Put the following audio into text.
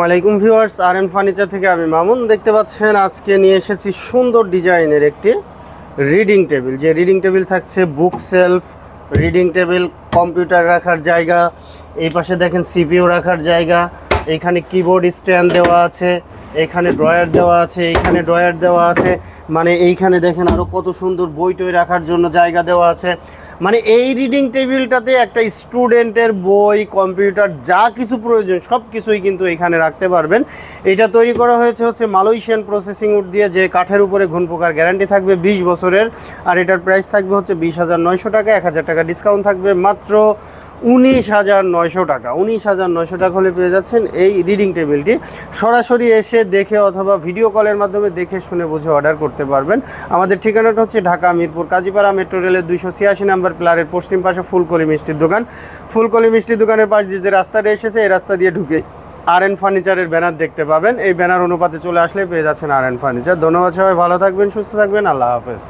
ওয়ালাইকুম ভিউয়ার্স আর N furniture থেকে আমি মামুন। দেখতে পাচ্ছেন, আজকে নিয়ে এসেছি সুন্দর ডিজাইনের একটি রিডিং টেবিল যে রিডিং টেবিল থাকছে book shelf reading table computer রাখার জায়গা, এই পাশে দেখেন সিপিইউ রাখার জায়গা এইখানে কিবোর্ড স্ট্যান্ড দেওয়া আছে। এখানে ড্রয়ার দেওয়া আছে এইখানে ড্রয়ার দেওয়া আছে। মানে এইখানে দেখেন আরও কত সুন্দর বই টই রাখার জন্য জায়গা দেওয়া আছে। মানে এই রিডিং টেবিলটাতে একটা স্টুডেন্টের বই কম্পিউটার যা কিছু প্রয়োজন সব কিছুই কিন্তু এখানে রাখতে পারবেন। এটা তৈরি করা হয়েছে হচ্ছে মালয়েশিয়ান প্রসেসিং উড দিয়ে, যে কাঠের উপরে ঘুন পোকার গ্যারান্টি থাকবে বিশ বছরের। আর এটার প্রাইস থাকবে হচ্ছে বিশ হাজার নয়শো টাকা, এক হাজার টাকা ডিসকাউন্ট থাকবে। মাত্র উনিশ হাজার নয়শো টাকা। উনিশ হাজার নয়শো টাকা হলে পেয়ে যাচ্ছেন এই রিডিং টেবিলটি সরাসরি এসে দেখে অথবা ভিডিও কলের মাধ্যমে দেখে শুনে বুঝে অর্ডার করতে পারবেন। আমাদের ঠিকানাটা হচ্ছে ঢাকা মিরপুর কাজীপাড়া মেট্রো রেলের দুইশো ছিয়াশি নাম্বার প্লারের পশ্চিম পাশে ফুলকলি মিষ্টির দোকান। ফুলকলি মিষ্টির দোকানের পাশ দিয়ে যে রাস্তাটা এসেছে, এই রাস্তা দিয়ে ঢুকে আর এন ফার্নিচারের ব্যানার দেখতে পাবেন। এই ব্যানার অনুপাতে চলে আসলে পেয়ে যাচ্ছেন আর এন ফার্নিচার ধন্যবাদ সবাই, ভালো থাকবেন, সুস্থ থাকবেন। আল্লাহ হাফেজ।